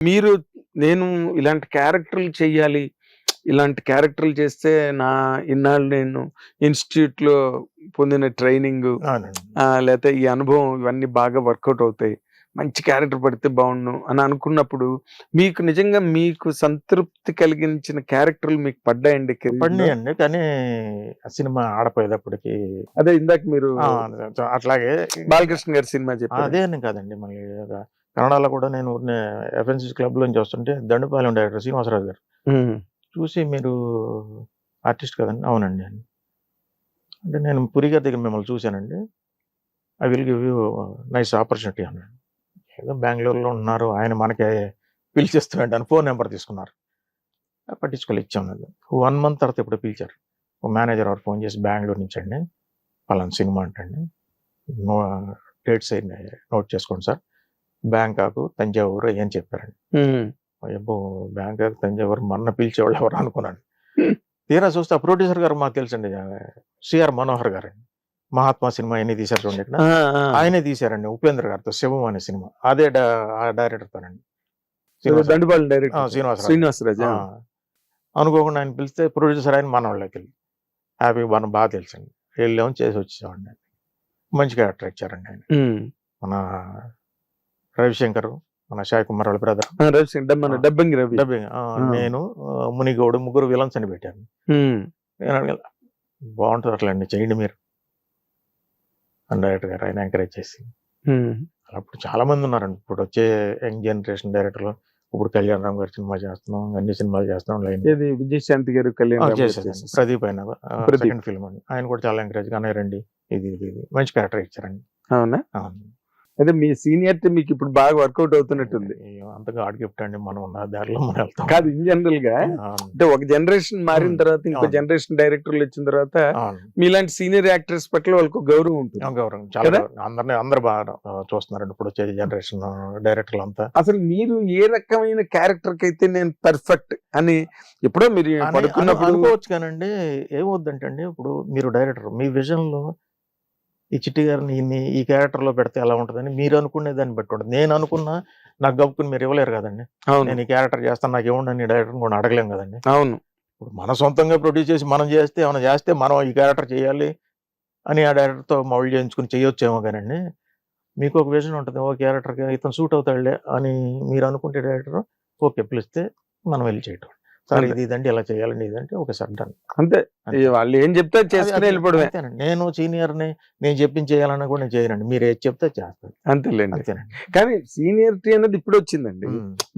మీరు నేను ఇలాంటి క్యారెక్టర్లు చెయ్యాలి. ఇలాంటి క్యారెక్టర్లు చేస్తే నా ఇన్నాళ్ళు నేను ఇన్స్టిట్యూట్లో పొందిన ట్రైనింగ్ లేకపోతే ఈ అనుభవం ఇవన్నీ బాగా వర్కౌట్ అవుతాయి. మంచి క్యారెక్టర్ పడితే బాగుండు అని అనుకున్నప్పుడు మీకు నిజంగా మీకు సంతృప్తి కలిగించిన క్యారెక్టర్లు మీకు పడ్డాయండి? పడినాయండి కానీ ఆ సినిమా ఆడపోయేటప్పటికి అదే ఇందాక మీరు అట్లాగే బాలకృష్ణ గారి సినిమా చెప్పారు. అదే కాదండి. మళ్ళీ కన్నడలో కూడా నేను ఎఫ్ఎన్సీ క్లబ్ లోంచి వస్తుంటే దండుపాలెం డైరెక్టర్ శ్రీనివాసరావు గారు. చూసి మీరు ఆర్టిస్ట్ కదండి. అవునండి అని. అంటే నేను పురి గారి దగ్గర మిమ్మల్ని చూశానండి. I will give you nice opportunity అన్నాడు. ఏదో బెంగళూరులో ఉన్నారు. ఆయన మనకి పిలిచేస్తున్నాడు అని ఫోన్ నెంబర్ తీసుకున్నారు. ఆ, పట్టించుకోలే ఇచ్చాం వన్ మంత్ తర్వాత ఇప్పుడు పిలిచారు. ఒక మేనేజర్ ఎవరు ఫోన్ చేసి బెంగళూరు నుంచి అండి. పలానా సినిమా అంటండి. నో డేట్స్ నోట్ చేసుకోండి సార్. బ్యాంకాకు తంజావూరు ఏం చెప్పారండి. అయ్యబ్బో బ్యాంకాక్ తంజావూరు మొన్న పిలిచేవాళ్ళు ఎవరు అనుకున్నాను. తీరా చూస్తే ఆ ప్రొడ్యూసర్ గారు మాకు తెలుసండి సిఆర్ మనోహర్ గారు అండి మహాత్మా సినిమా ఎన్ని తీశారు చూడండి. ఆయనే తీశారండి ఉపేంద్ర గారితో శివం అనే సినిమా. అదే డా- ఆ డైరెక్టర్ తోనండి దండుపాలెం ఆ, డైరెక్టర్. శ్రీనివాసరావు. శ్రీనివాసరాజు. అనుకోకుండా ఆయన పిలిస్తే ప్రొడ్యూసర్ ఆయన మన వాళ్ళకి వెళ్ళి హ్యాపీ మనం బాగా తెలుసండి. వెళ్ళాము చేసి వచ్చేవాడిని మంచి క్యారెక్టర్ ఇచ్చారండి ఆయన. మన రవిశంకర్ మన సాయి కుమార్ వాళ్ళ బ్రదర్ ఆ, రవి సింగ్ డబ్- మన ఆ. డబ్బింగ్ రవి. డబ్బింగ్. నేను మునిగౌడు ముగ్గురు విలన్స్ అని పెట్టాను. ఉమ్, నేను అడగల బాగుంటుంది అట్లా అండి చేయండి మీరు. అని డైరెక్టర్ గారు ఆయన ఎంకరేజ్ చేసి. అప్పుడు చాలా మంది ఉన్నారండి. ఇప్పుడు వచ్చే యంగ్ జనరేషన్ డైరెక్టర్లు ఇప్పుడు కళ్యాణ్ రామ్ గారి సినిమా చేస్తున్నాం అన్ని సినిమాలు చేస్తున్నాం లైన్. విజయశాంతి గారు కళ్యాణ్. ప్రదీప్ అయిన. సెకండ్ ఫిల్మ్ అండి. ఆయన కూడా చాలా ఎంకరేజ్ గానే రండి ఇది ఇది ఇది. మంచి క్యారెక్టర్ ఇచ్చారండి. అవునా? అవును. అదే మీ సీనియారిటీ మీకు ఇప్పుడు బాగా వర్కౌట్ అవుతున్నట్టుంది అయ్యో, అంత గాడ్ గిఫ్ట్ అండి మనం ఉన్న దారిలో మనం వెళ్తాం కాదు ఇన్ జనరల్గా. అంటే ఒక జనరేషన్ మారిన. తర్వాత ఇంకో. జనరేషన్ డైరెక్టర్లు వచ్చిన తర్వాత మీలాంటి సీనియర్ యాక్టర్స్ పట్ల వాళ్ళకు గౌరవం ఉంటుంది గౌరవం చాలా. అందరినీ అందరు బాగా చూస్తున్నారండి ఇప్పుడు వచ్చే జనరేషన్ డైరెక్టర్లు అంతా అసలు మీరు ఏ రకమైన క్యారెక్టర్కి అయితే నేను పర్ఫెక్ట్ అని ఎప్పుడో మీరు పడుకున్నప్పుడు అనుకోవచ్చు కానండి ఏమవుద్దంటే ఇప్పుడు మీరు డైరెక్టర్ మీ విజన్లో ఈ చిట్టి గారిని ఈ క్యారెక్టర్లో పెడితే ఎలా ఉంటుందని మీరు అనుకునే దాన్ని బట్టి ఉంటుంది. నేను అనుకున్నా నాకు గబ్బుకుని మీరు ఇవ్వలేరు కదండి. నేను ఈ క్యారెక్టర్ చేస్తాను నాకు ఇవ్వండి డైరెక్టర్ కూడా అడగలేం కదండి. అవును. ఇప్పుడు మన సొంతంగా ప్రొడ్యూస్ చేసి మనం చేస్తే ఏమైనా చేస్తే మనం ఈ క్యారెక్టర్ చేయాలి అని ఆ డైరెక్టర్తో మౌల్డ్ చేయించుకుని చేయొచ్చేమో కానండి. మీకు ఒక విజన్ ఉంటుంది ఓ క్యారెక్టర్కి ఇతను సూట్ అవుతాడులే అని మీరు అనుకుంటే డైరెక్టర్ ఓకే పిలిస్తే మనం వెళ్ళి చేయటం. సార్. ఇది ఇదండి ఇలా చేయాలండి ఇదంటే ఓకే సార్ డన్. అంతే. వాళ్ళు ఏం చెప్తే చేసుకుని వెళ్ళిపోవడమే. నేను సీనియర్ని నేను చెప్పింది చేయాలన్నా కూడా నేను చేయనండి. మీరు ఏది చెప్తే చేస్తాను. అంతేలేండి. కానీ సీనియరిటీ అనేది ఇప్పుడు వచ్చిందండి.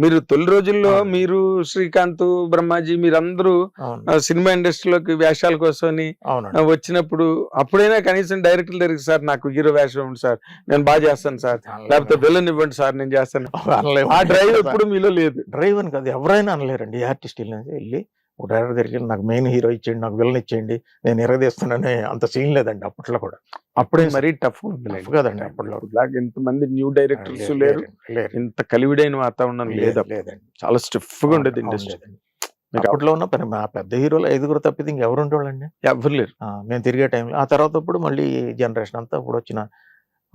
మీరు తొలి రోజుల్లో. మీరు శ్రీకాంత్ బ్రహ్మాజీ మీరందరూ సినిమా ఇండస్ట్రీలోకి వేషాల అవునండి. వచ్చినప్పుడు అప్పుడైనా కనీసం డైరెక్టర్ దగ్గరికి సార్ నాకు హీరో వేషం ఉంది సార్ నేను బాగా చేస్తాను సార్. లేకపోతే విలన్ ఇవ్వండి సార్ నేను చేస్తాను. ఆ డ్రైవ్ ఎప్పుడు మీలో లేదు. డ్రైవ్ అని కాదు ఎవరైనా అనలేరండి ఈ ఆర్టిస్ట్ వెళ్ళి ఒక డైరెక్టర్ దగ్గరికి వెళ్ళి నాకు మెయిన్ హీరో ఇచ్చేయండి నాకు విలన్ ఇచ్చేయండి నేను ఎరగదీస్తున్నానే అంత సీన్ లేదండి అప్పట్లో కూడా అప్పుడే మరీ టఫ్ కదండి అప్పట్లో. ఇంతమంది న్యూ డైరెక్టర్స్ లేరు. ఇంత కలివిడైన వాతావరణం లేదు. లేదండి చాలా స్టిఫ్గా ఉండేది ఇండస్ట్రీ. అప్పట్లో ఉన్న పని మా పెద్ద హీరోలు ఐదుగురు తప్పితే ఇంకెవరు ఉండేవాళ్ళండి ఎవరు లేరు మేము తిరిగే టైంలో ఆ తర్వాత ఇప్పుడు మళ్ళీ జనరేషన్ అంతా ఇప్పుడు వచ్చిన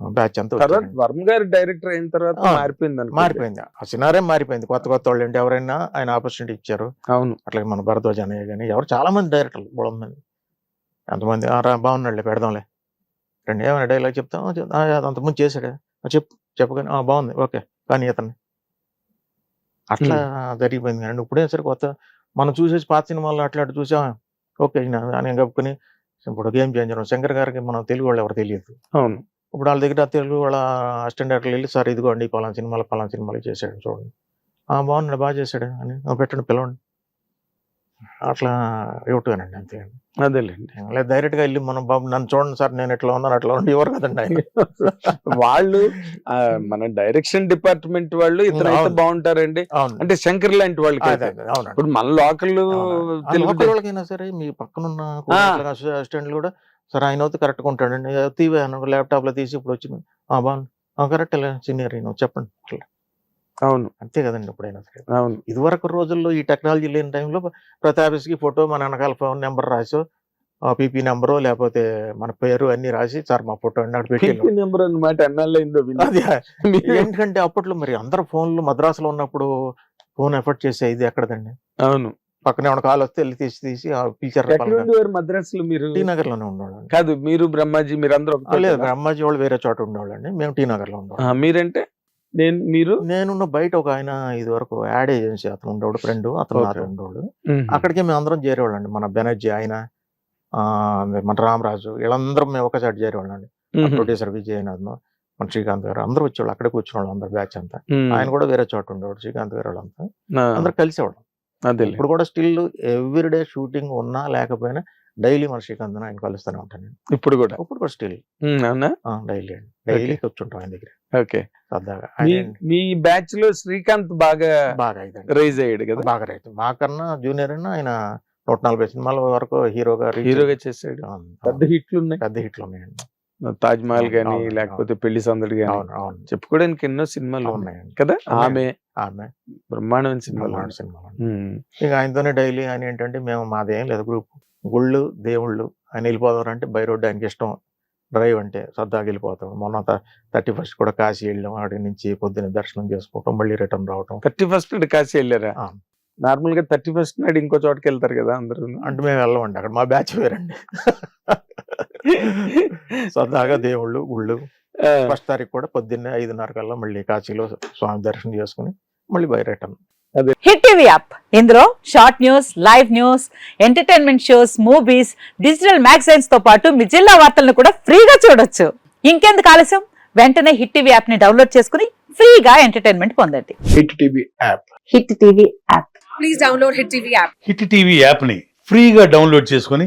బ్యాచ్ అంతా తర్వాత. వర్మ గారి డైరెక్టర్ అయిన తర్వాత మారిపోయింది మారిపోయింది. ఆ సినారే మారిపోయింది. కొత్త కొత్త వాళ్ళు ఏంటి? ఎవరైనా ఆయన ఆపర్చునిటీ ఇచ్చారు. అవును. అట్లాగే మన భరద్వాజ్ అన్నయ్య కానీ ఎవరు చాలా మంది డైరెక్టర్లు బోళం మంది. ఎంతమంది? "ఆ, రా బాగున్నాడులే పెడదాంలే. రండి ఏమైనా డైలాగ్ చెప్తాం? "ఆ, చెప్- ఆ, అంతకుముందు చేశాడు "ఆ, చెప్పు చెప్పగానే "ఆ, బాగుంది ఓకే కానీ ఇతన్ని. అట్లా జరిగిపోయింది కానీ ఇప్పుడే సరే కొత్త మనం చూసేసి పాత సినిమాల్లో అట్లా అట్లా చూసా ఓకే అని కప్పుకొని ఇప్పుడు గేమ్ చేంజర్ శంకర్ గారికి మనం తెలుగు వాళ్ళు ఎవరు తెలియదు. అవును. ఇప్పుడు వాళ్ళ దగ్గర తెలుగు వాళ్ళ అసిస్టెంట్ డైరెక్టర్లు వెళ్ళి సార్ ఇదిగోండి పలానా సినిమాలు పలానా సినిమాలు చేశాడు చూడండి. ఆ బాగున్నాడు బాగా చేశాడు. అని "ఆ, పెట్టండి పిలవండి. అట్లా ఇవ్వటమేనండి అంతే అదేలేండి. లేదా డైరెక్ట్గా వెళ్ళి మనం బాబు నన్ను చూడండి సార్ నేను ఎట్లా ఉన్నాను అట్లా ఉండి ఎవరు కదండి ఆయన. వాళ్ళు మన డైరెక్షన్ డిపార్ట్మెంట్ వాళ్ళు ఇతను అయితే. బాగుంటారండి. అంటే శంకర్ లాంటి వాళ్ళకి ఇప్పుడు మన లోకల్ వాళ్ళకైనా సరే మీ పక్కనున్న అసిస్టెంట్లు కూడా సరే ఆయన అయితే కరెక్ట్గా ఉంటాడండి తీవే ల్యాప్టాప్లో తీసి ఇప్పుడు వచ్చింది. ఆ బాగుంది. కరెక్ట్ సీనియర్ అయినా చెప్పండి. అట్లా. అవును. అంతే కదండి ఎప్పుడైనా సరే. అవును. ఇదివరకు రోజుల్లో ఈ టెక్నాలజీ లేని టైంలో ప్రతి ఆఫీస్కి ఫోటో మన వెనకాల ఫోన్ నెంబర్ రాసో పీపీ నెంబరు లేకపోతే మన పేరు అన్ని రాసి సార్ మా ఫోటో నెంబర్ మీరు- ఏంటంటే అప్పట్లో మరి అందరు ఫోన్లు మద్రాసులో ఉన్నప్పుడు ఫోన్ ఎఫర్ట్ చేసే ఇది ఎక్కడదండి? అవును. పక్కనే ఏమైనా కాల్ వస్తే వెళ్ళి తీసి తీసి పిలిచారు మద్రాసులో మీరు టీ నగర్లోనే ఉండేవాళ్ళండి కాదు మీరు బ్రహ్మాజీ ఆ, ఒకటే లేదు? అమ్మాజీ వాళ్ళు వేరే చోట ఉండేవాళ్ళండి మేము టీ నగర్లో ఉండేవాళ్ళం మీరంటే నేను మీరు నేను బయట ఒక ఆయన ఇది వరకు యాడ్ ఏజెన్సీ అతను ఉండేవాడు ఫ్రెండ్ అతను. నాతో ఉండేవాడు. అక్కడికి మేము అందరం చేరేవాళ్ళండి మన బెనర్జీ ఆయన ఆ, మన రామరాజు వీళ్ళందరం మేము ఒక చోట చేరేవాళ్ళం అండి మ్మ్. ప్రొడ్యూసర్ విజయనాథ్ మన శ్రీకాంత్ గారు అందరూ వచ్చేవాళ్ళు అక్కడే కూర్చునేవాళ్ళు అందరు బ్యాచ్ అంతా. ఆయన కూడా వేరే చోట ఉండేవాడు శ్రీకాంత్ గారు వాళ్ళంతా అందరు కలిసేవాళ్ళం. ఇప్పుడు కూడా స్టిల్ ఎవ్రీడే షూటింగ్ ఉన్నా లేకపోయినా డైలీ మన శ్రీకాంత్ ఆయన కలుస్తూనే ఉంటాను నేను ఇప్పుడు కూడా? ఇప్పుడు కూడా స్టిల్. అవునా? డైలీ అండి. డైలీ కూర్చుంటాం ఆయన దగ్గర. ఓకే. సరదాగా. మీ బ్యాచ్లో శ్రీకాంత్ బాగా బాగా రైజ్ అయ్యాడు కదా? బాగా రైతు మాకన్నా జూనియర్ అయినా ఆయన నూట నలభై సినిమాల వరకు హీరోగా హీరోగా అవును, పెద్ద హిట్లు ఉన్నాయి. పెద్ద హిట్లు ఉన్నాయండి. తాజ్ మహల్ అవును, గానీ అవును, లేకపోతే పెళ్ళి సందడి గానీ అవును అవును. చెప్పుకోవడానికి ఎన్నో సినిమాలు ఉన్నాయి. ఉన్నాయండి కదా. ఆమె ఆమె బ్రహ్మాండమైన సినిమాలు. సినిమాలు. ఇక ఆయనతోనే డైలీ ఆయన ఏంటంటే మేము మాదేం లేదు గ్రూప్. గుళ్ళు దేవుళ్ళు ఆయన వెళ్ళిపోదాం అంటే బై రోడ్డు ఆయనకి ఇష్టం. డ్రైవ్ అంటే సరదాగా వెళ్ళిపోతాం మొన్న థర్టీ ఫస్ట్ కూడా కాశీ వెళ్ళాం. ఆడి నుంచి పొద్దున్న దర్శనం చేసుకోవటం మళ్ళీ రిటర్న్ రావటం. థర్టీ ఫస్ట్ కాశీ వెళ్ళారా. నార్మల్గా థర్టీ ఫస్ట్ నాడు ఇంకో చోటకి వెళ్తారు కదా అందరూ అంటే మేము వెళ్ళమండి. అక్కడ మా బ్యాచ్ వేరండి. సరదాగా దేవుళ్ళు గుళ్ళు. ఫస్ట్ తారీఖు కూడా పొద్దున్నే ఐదున్నర కల్లా మళ్ళీ కాశీలో స్వామి దర్శనం చేసుకుని మళ్ళీ by return Hit TV app. ఇందులో short news live news entertainment shows movies digital మ్యాగజైన్స్తో పాటు మీ జిల్లా వార్తలను కూడా ఫ్రీగా చూడొచ్చు. ఇంకెందుకు ఆలస్యం? వెంటనే హిట్ టీవీ యాప్ని డౌన్లోడ్ చేసుకుని ఫ్రీగా ఎంటర్టైన్మెంట్ పొందండి. Hit TV app. Hit TV app. Please download Hit TV app. Hit TV యాప్ని ఫ్రీగా డౌన్లోడ్ చేసుకొని